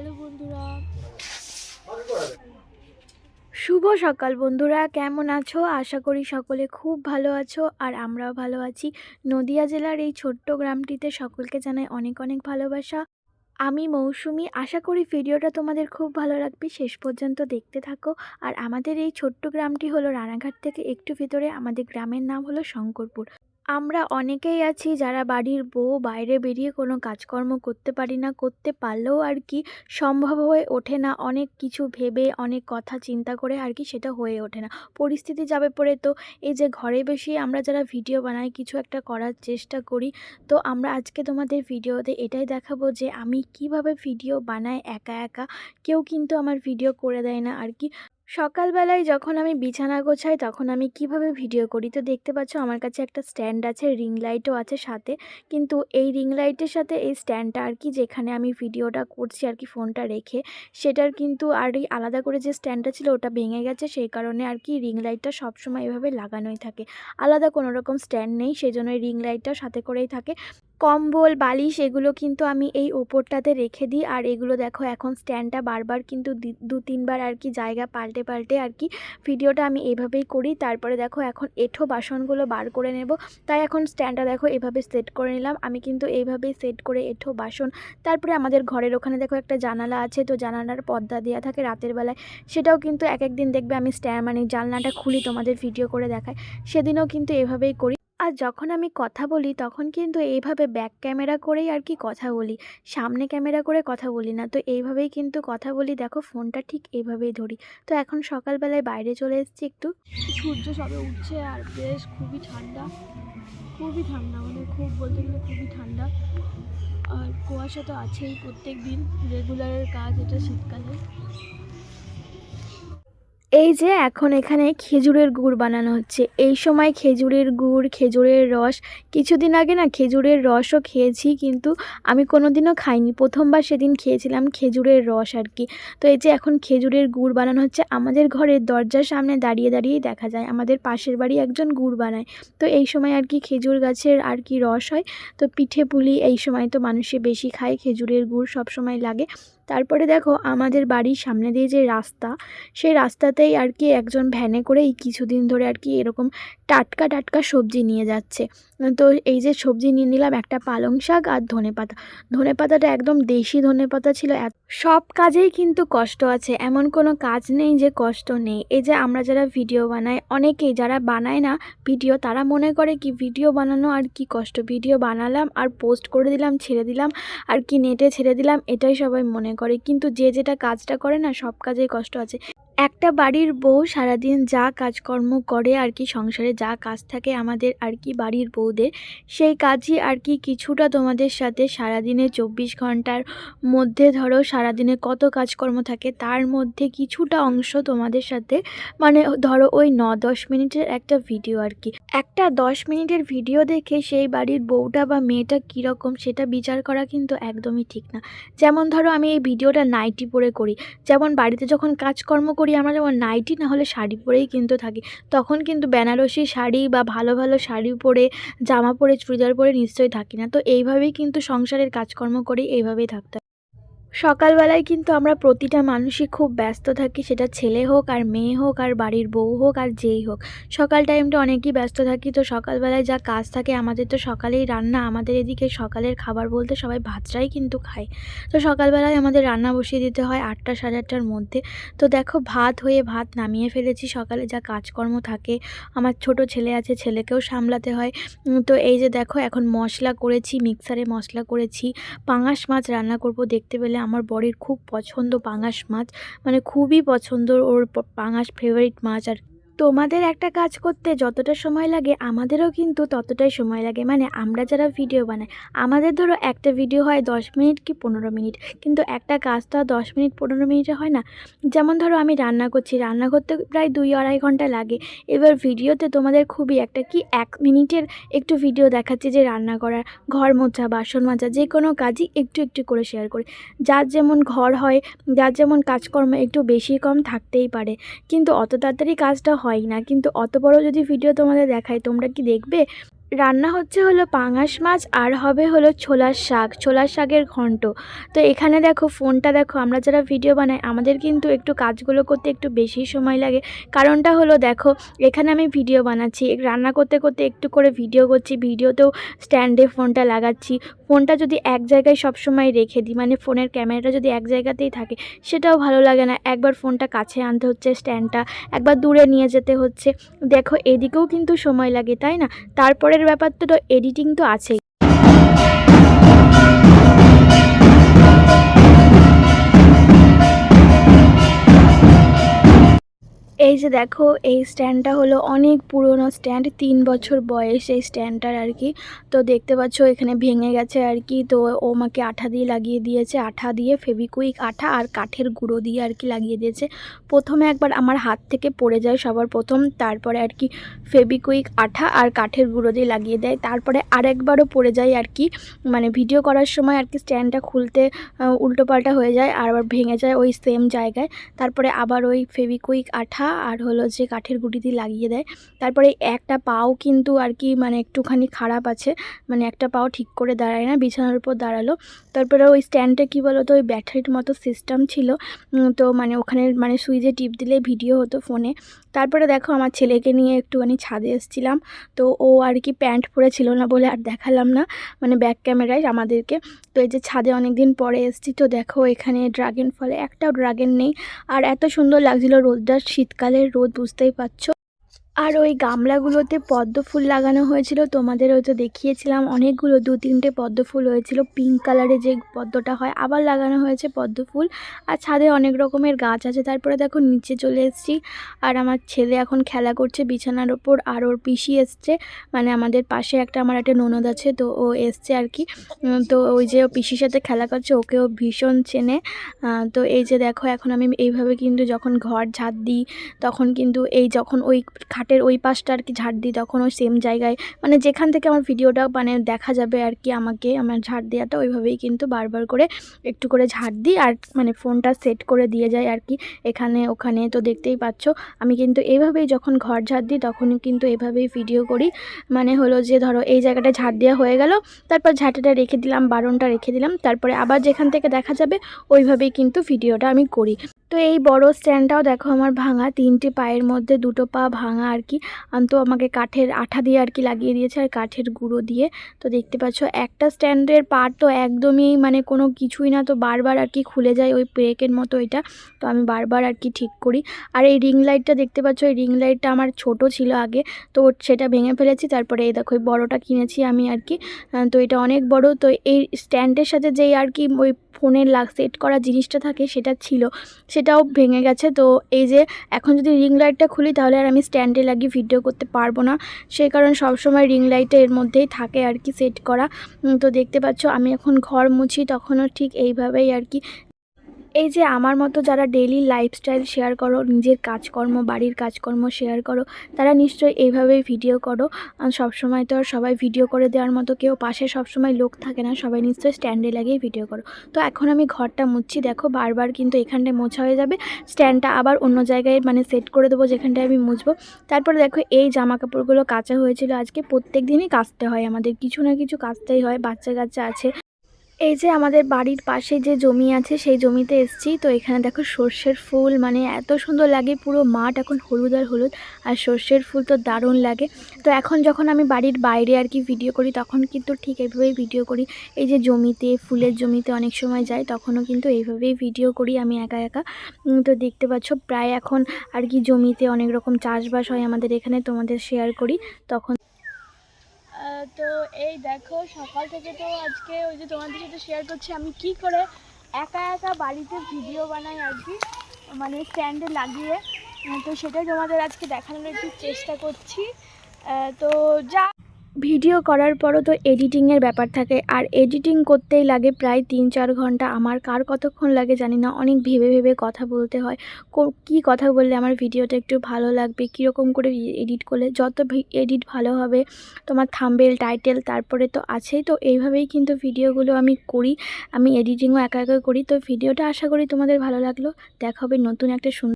Hello বন্ধুরা। শুভ সকাল বন্ধুরা, কেমন আছো? আশা করি সকলে খুব ভালো আছো আর আমরাও ভালো আছি। নদিয়া জেলার এই ছোট্ট গ্রামটিতে সকলকে জানাই অনেক অনেক ভালোবাসা। আমি মৌসুমি, আশা করি ভিডিওটা তোমাদের খুব ভালো লাগবে। শেষ পর্যন্ত দেখতে থাকো। আর আমাদের এই ছোট্ট গ্রামটি হলো রানাঘাট থেকে একটু ভিতরে। আমাদের গ্রামের নাম হলো শঙ্করপুর। আমরা অনেকেই আছি যারা বাড়ির বউ বাইরে বেরিয়ে কোনো কাজকর্ম করতে পারি না, করতে পারলেও আর কি সম্ভব হয়ে ওঠে না। অনেক কিছু ভেবে, অনেক কথা চিন্তা করে আর কি সেটা হয়ে ওঠে না। পরিস্থিতি যাবে পড়ে তো এই যে ঘরে বসে আমরা যারা ভিডিও বানাই, কিছু একটা করার চেষ্টা করি, তো আমরা আজকে তোমাদের ভিডিওতে এটাই দেখাবো যে আমি কীভাবে ভিডিও বানাই একা একা। কেউ কিন্তু আমার ভিডিও করে দেয় না আর কি। সকালবেলায় যখন আমি বিছানা গোছাই, তখন আমি কীভাবে ভিডিও করি? তো দেখতে পাচ্ছ, আমার কাছে একটা স্ট্যান্ড আছে, রিং লাইটও আছে সাথে। কিন্তু এই রিং লাইটের সাথে এই স্ট্যান্ডটা আর কি, যেখানে আমি ভিডিওটা করছি আর কি, ফোনটা রেখে, সেটার কিন্তু আর এই আলাদা করে যে স্ট্যান্ডটা ছিল, ওটা ভেঙে গেছে। সেই কারণে আর কি, রিং লাইটটা সবসময় এভাবে লাগানোই থাকে। আলাদা কোনো রকম স্ট্যান্ড নেই সেই জন্য রিং লাইটটা সাথে করেই থাকে। কম্বল, বালিশ, এগুলো কিন্তু আমি এই ওপরটাতে রেখে দিই। আর এগুলো দেখো, এখন স্ট্যান্ডটা বারবার কিন্তু দু তিনবার আর কি জায়গা পাল্টে পাল্টে পাল্টে আর কি। ভিডিওটা আমি এইভাবেই করি। তারপরে দেখো এখন এঠো বাসনগুলো বার করে নেব। তাই এখন স্ট্যান্ডটা দেখো এভাবে সেট করে নিলাম। আমি কিন্তু এইভাবেই সেট করে এঠো বাসন। তারপরে আমাদের ঘরের ওখানে দেখো একটা জানালা আছে। তো জানালার পর্দা দেওয়া থাকে রাতের বেলায়। সেটাও কিন্তু এক একদিন দেখবে আমি স্ট্যান্ড মানে জানলাটা খুলি তোমাদের ভিডিও করে দেখায়। সেদিনও কিন্তু এভাবেই করি। আর যখন আমি কথা বলি, তখন কিন্তু এইভাবে ব্যাক ক্যামেরা করেই আর কি কথা বলি। সামনে ক্যামেরা করে কথা বলি না। তো এইভাবেই কিন্তু কথা বলি। দেখো ফোনটা ঠিক এইভাবেই ধরি। তো এখন সকালবেলায় বাইরে চলে এসেছি একটু। সূর্য সবে উঠছে আর বেশ খুবই ঠান্ডা। খুবই ঠান্ডা মানে খুব বলতে গেলে খুবই ঠান্ডা। আর কুয়াশা তো আছেই প্রত্যেক দিন রেগুলারের কাজ এটা শীতকালে। এই যে এখন এখানে খেজুরের গুড় বানানো হচ্ছে। এই সময় খেজুরের গুড়, খেজুরের রস, কিছুদিন আগে না খেজুরের রসও খেয়েছি, কিন্তু আমি কোনোদিনও খাইনি। প্রথমবার সেদিন খেয়েছিলাম খেজুরের রস আর কি। তো এই যে এখন খেজুরের গুড় বানানো হচ্ছে, আমাদের ঘরের দরজার সামনে দাঁড়িয়ে দাঁড়িয়েই দেখা যায়। আমাদের পাশের বাড়ি একজন গুড় বানায়। তো এই সময় আর কি খেজুর গাছের আর কি রস হয়। তো পিঠে পুলি এই সময় তো মানুষে বেশি খায়, খেজুরের গুড় সব সময় লাগে। তারপরে দেখো আমাদের বাড়ির সামনে দিয়ে যে রাস্তা, সেই রাস্তাতেই আর কি একজন ভ্যানে করে এই কিছুদিন ধরে আর কি এরকম টাটকা টাটকা সবজি নিয়ে যাচ্ছে। তো এই যে সবজি নিয়ে নিলাম একটা পালং শাক আর ধনে পাতা। ধনে পাতাটা একদম দেশি ধনে পাতা ছিল। সব কাজেই কিন্তু কষ্ট আছে। এমন কোনো কাজ নেই যে কষ্ট নেই। এই যে আমরা যারা ভিডিও বানাই, অনেকেই যারা বানায় না ভিডিও, তারা মনে করে কি ভিডিও বানানো আর কি কষ্ট। ভিডিও বানালাম আর পোস্ট করে দিলাম, ছেড়ে দিলাম, আর কি নেটে ছেড়ে দিলাম, এটাই সবাই মনে করে। কিন্তু যে যেটা কাজটা করে না সব কাজেই কষ্ট আছে। একটা বাড়ির বউ সারাদিন যা কাজকর্ম করে আর কি সংসারে যা কাজ থাকে আমাদের আর কি বাড়ির বউদের, সেই কাজই আর কি কিছুটা তোমাদের সাথে সারাদিনে চব্বিশ ঘণ্টার মধ্যে ধরো সারাদিনে কত কাজকর্ম থাকে তার মধ্যে কিছুটা অংশ তোমাদের সাথে মানে ধরো ওই ন দশ মিনিটের একটা ভিডিও আর কি। একটা দশ মিনিটের ভিডিও দেখে সেই বাড়ির বউটা বা মেয়েটা কীরকম সেটা বিচার করা কিন্তু একদমই ঠিক না। যেমন ধরো আমি এই ভিডিওটা নাইটি পরে করি, যেমন বাড়িতে যখন কাজকর্ম করি আমরা যেমন নাইটি না হলে শাড়ি পরেই কিন্তু থাকি তখন কিন্তু বেনারসি শাড়ি বা ভালো ভালো শাড়ি পরে, জামা পরে, চুড়িদার পরে নিশ্চয়ই থাকি না তো এইভাবেই কিন্তু সংসারের কাজকর্ম করি, এইভাবেই থাকতে। সকালবেলায় কিন্তু আমরা প্রতিটা মানুষই খুব ব্যস্ত থাকি, সেটা ছেলে হোক আর মেয়ে হোক আর বাড়ির বউ হোক আর যেই হোক। সকাল টাইমটা অনেকই ব্যস্ত থাকি, তো সকালবেলায় যা কাজ থাকে আমাদের তো সকালেই রান্না, আমাদের এদিকে সকালের খাবার বলতে সবাই ভাতটাই কিন্তু খায়। তো সকালবেলায় আমাদের রান্না বসিয়ে দিতে হয় আটটা সাড়ে আটটার মধ্যে। তো দেখো ভাত হয়ে ভাত নামিয়ে ফেলেছি, সকালে যা কাজকর্ম থাকে, আমার ছোট ছেলে আছে, ছেলেকেও সামলাতে হয়। তো এই যে দেখো এখন মশলা করেছি মিক্সারে মশলা করেছি, পাঙাশ মাছ রান্না করব দেখতে পেলে আমার বরের খুব পছন্দ পাঙাশ মাছ মানে খুবই পছন্দ ওর পাঙাশ ফেভারিট মাছ আর তোমাদের একটা কাজ করতে যতটা সময় লাগে, আমাদেরও কিন্তু ততটাই সময় লাগে। মানে আমরা যারা ভিডিও বানাই, আমাদের ধরো একটা ভিডিও হয় দশ মিনিট কি পনেরো মিনিট। কিন্তু একটা কাজ তো আর দশ মিনিট পনেরো মিনিটে হয় না। যেমন ধরো আমি রান্না করছি, রান্না করতে প্রায় দুই আড়াই ঘণ্টা লাগে। এবার ভিডিওতে তোমাদের খুবই একটা কি এক মিনিটের একটু ভিডিও দেখাচ্ছি যে রান্না করার, ঘর মোছা, বাসন মাজা, যে কোনো কাজই একটু একটু করে শেয়ার করি। যার যেমন ঘর হয়, যার যেমন কাজকর্ম একটু বেশি কম থাকতেই পারে। কিন্তু অত তাড়াতাড়ি কাজটা হয় না। কিন্তু অত বড় যদি ভিডিও তোমাদের দেখায় তোমরা কি দেখবে? রান্না হচ্ছে হলো পাঙাশ মাছ আর হবে হলো ছোলার শাক, ছোলার শাকের ঘন্ট। তো এখানে দেখো ফোনটা দেখো, আমরা যারা ভিডিও বানাই, আমাদের কিন্তু একটু কাজগুলো করতে একটু বেশি সময় লাগে। কারণটা হলো দেখো, এখানে আমি ভিডিও বানাচ্ছি, রান্না করতে করতে একটু করে ভিডিও করছি, ভিডিওতেও স্ট্যান্ডে ফোনটা লাগাচ্ছি। ফোনটা যদি এক জায়গায় সবসময় রেখে দিই মানে ফোনের ক্যামেরাটা যদি এক জায়গাতেই থাকে, সেটাও ভালো লাগে না। একবার ফোনটা কাছে আনতে হচ্ছে, স্ট্যান্ডটা একবার দূরে নিয়ে যেতে হচ্ছে। দেখো এদিকেও কিন্তু সময় লাগে, তাই না? তারপরের ব্যাপারটা তো এডিটিং তো আছেই। এই যে দেখো, এই স্ট্যান্ডটা হলো অনেক পুরনো স্ট্যান্ড, তিন বছর বয়স এই স্ট্যান্ডটার আর কি। তো দেখতে পাচ্ছ, এখানে ভেঙে গেছে আর কি। তো ও আমাকে আঠা দিয়ে লাগিয়ে দিয়েছে, আঠা দিয়ে ফেবিকুইক আঠা আর কাঠের গুঁড়ো দিয়ে আর কি লাগিয়ে দিয়েছে। প্রথমে একবার আমার হাত থেকে পড়ে যায় সবার প্রথম, তারপরে আর কি ফেবিকুইক আঠা আর কাঠের গুঁড়ো দিয়ে লাগিয়ে দেয়। তারপরে আরেকবারও পড়ে যায় আর কি। মানে ভিডিও করার সময় আর কি স্ট্যান্ডটা খুলতে উল্টোপাল্টা হয়ে যায় আর আবার ভেঙে যায় ওই সেম জায়গায়। তারপরে আবার ওই ফেবিকুইক আঠা আর হলো যে কাঠের গুঁড়ি দিয়ে লাগিয়ে দেয়। তারপরে একটা পাও কিন্তু আর কি মানে একটুখানি খারাপ আছে মানে একটা পাও ঠিক করে দাঁড়ায় না, বিছানার উপর দাঁড়াল। তারপরে ওই স্ট্যান্ডে কী বলো তো ওই ব্যাটারির মতো সিস্টেম ছিল। তো মানে ওখানে মানে সুইচে টিপ দিলে ভিডিও হতো ফোনে তারপরে দেখো আমার ছেলেকে নিয়ে একটুখানি ছাদে এসেছিলাম। তো ও আর কি প্যান্ট পরেছিল না বলে আর দেখালাম না মানে ব্যাক ক্যামেরায় আমাদেরকে। তো এই যে ছাদে অনেক দিন পরে এসেছি, তো দেখো এখানে ড্রাগন ফলে একটাও ড্রাগন নেই। আর এত সুন্দর লাগছিল রোদটা শীতকালের রোদ বুঝতেই পারছ? আর ওই গামলাগুলোতে পদ্ম ফুল লাগানো হয়েছিল, তোমাদের হয়তো দেখিয়েছিলাম। অনেকগুলো, দু তিনটে পদ্ম ফুল হয়েছিল। পিঙ্ক কালারে যে পদ্মটা হয়, আবার লাগানো হয়েছে পদ্ম ফুল। আর ছাদে অনেক রকমের গাছ আছে। তারপরে দেখো, নিচে চলে এসেছি। আর আমার ছেলে এখন খেলা করছে বিছানার ওপর, আর ওর পিসি এসছে। মানে আমাদের পাশে একটা, আমার একটা ননদ আছে, তো ও এসছে আর কি। তো ওই যে ও পিসির সাথে খেলা করছে, ওকেও ভীষণ চেনে। তো এই যে দেখো, এখন আমি এইভাবে কিন্তু যখন ঘর ঝাড় দিই, তখন কিন্তু এই যখন ওই খাটের ওই পাশটা আর কি ঝাড় দিই, তখন ওই সেম জায়গায়। মানে যেখান থেকে আমার ভিডিওটা মানে দেখা যাবে আর কি আমাকে, আমার ঝাড় দেওয়াটা, ওইভাবেই কিন্তু বারবার করে একটু করে ঝাড় দিই আর মানে ফোনটা সেট করে দিয়ে যায় আর কি, এখানে ওখানে। তো দেখতেই পাচ্ছ, আমি কিন্তু এইভাবেই যখন ঘর ঝাড় দিই, তখনই কিন্তু এভাবেই ভিডিও করি। মানে হলো যে ধরো এই জায়গাটা ঝাড় দেওয়া হয়ে গেল, তারপর ঝাঁটাটা রেখে দিলাম, বারণটা রেখে দিলাম, তারপরে আবার যেখান থেকে দেখা যাবে, ওইভাবেই কিন্তু ভিডিওটা আমি করি। তো এই বড় স্ট্যান্ডটাও দেখো আমার ভাঙা, তিনটে পায়ের মধ্যে দুটো পা ভাঙা আর কি। তো আমাকে কাঠের আঠা দিয়ে আর কি লাগিয়ে দিয়েছে আর কাঠের গুঁড়ো দিয়ে। তো দেখতে পাচ্ছ, একটা স্ট্যান্ডের পা তো একদমই মানে কোনো কিছুই না, তো বারবার আর কি খুলে যায় ওই ব্রেকের মতো এটা। তো আমি বারবার আর কি ঠিক করি। আর এই রিং লাইটটা দেখতে পাচ্ছ, এই রিং লাইটটা আমার ছোট ছিল আগে, তো সেটা ভেঙে ফেলেছি, তারপরে এই দেখো এই বড়োটা কিনেছি আমি আর কি। তো এটা অনেক বড়, তো এই স্ট্যান্ডের সাথে যেই আর কি ওই ফোনের লাগ সেট করা জিনিসটা থাকে সেটা ছিল। সেটাও ভেঙে গেছে। তো এই যে এখন যদি রিং লাইটটা খুলি তাহলে আর আমি স্ট্যান্ডে লাগিয়ে ভিডিও করতে পারব না। সেই কারণ সবসময় রিং লাইটটা এর মধ্যেই থাকে আর কি সেট করা। তো দেখতে পাচ্ছ আমি এখন ঘর মুছি, তখনও ঠিক এইভাবেই আর কি এই যে আমার মতো যারা ডেইলি লাইফস্টাইল শেয়ার করো, নিজের কাজকর্ম, বাড়ির কাজকর্ম শেয়ার করো, তারা নিশ্চয়ই এইভাবেই ভিডিও করো। সবসময় তো আর সবাই ভিডিও করে দেওয়ার মতো কেউ পাশে সবসময় লোক থাকে না, সবাই নিশ্চয়ই স্ট্যান্ডে লাগিয়ে ভিডিও করো। তো এখন আমি ঘরটা মুছছি, দেখো বারবার কিন্তু এখানটায় মোছা হয়ে যাবে স্ট্যান্ডটা আবার অন্য জায়গায় মানে সেট করে দেবো যেখানটায় আমি মুছবো। তারপরে দেখো এই জামা কাপড়গুলো কাচা হয়েছিল, আজকে প্রত্যেক দিনই কাচতে হয় আমাদের, কিছু না কিছু কাচতেই হয়, বাচ্চা কাচ্চা আছে। এই যে আমাদের বাড়ির পাশে যে জমি আছে, সেই জমিতে এসেছি। তো এখানে দেখো সর্ষের ফুল মানে এত সুন্দর লাগে, পুরো মাঠ এখন হলুদ আর হলুদ, আর সর্ষের ফুল তো দারুণ লাগে। তো এখন যখন আমি বাড়ির বাইরে আর কি ভিডিও করি, তখন কিন্তু ঠিক এইভাবেই ভিডিও করি। এই যে জমিতে, ফুলের জমিতে অনেক সময় যাই, তখনও কিন্তু এইভাবেই ভিডিও করি আমি একা একা। তো দেখতে পাচ্ছ, প্রায় এখন আর কি জমিতে অনেক রকম চাষবাস হয় আমাদের এখানে, তোমাদের শেয়ার করি, তখন তো এই দেখো, সকাল থেকে তো আজকে ওই যে তোমাদের সাথে শেয়ার করছি, আমি কি করে একা একা বাড়িতে ভিডিও বানাই আর কি মানে স্ট্যান্ডে লাগিয়ে। তো সেটাই তোমাদের আজকে দেখানোর একটু চেষ্টা করছি। তো যা ভিডিও করার পরও তো এডিটিংয়ের ব্যাপার থাকে। আর এডিটিং করতেই লাগে প্রায় তিন চার ঘণ্টা। আমার কার কতক্ষণ লাগে জানি না। অনেক ভেবে ভেবে কথা বলতে হয়। কো- কথা বললে আমার ভিডিওটা একটু ভালো লাগবে? কীরকম করে এডিট করলে? যত এডিট ভালো হবে, তোমার থাম্বেল টাইটেল তারপরে তো আছেই। তো এইভাবেই কিন্তু ভিডিওগুলো আমি করি। আমি এডিটিংও একা একা করি। তো ভিডিওটা আশা করি তোমাদের ভালো লাগল। দেখা হবে নতুন একটা সুন্দর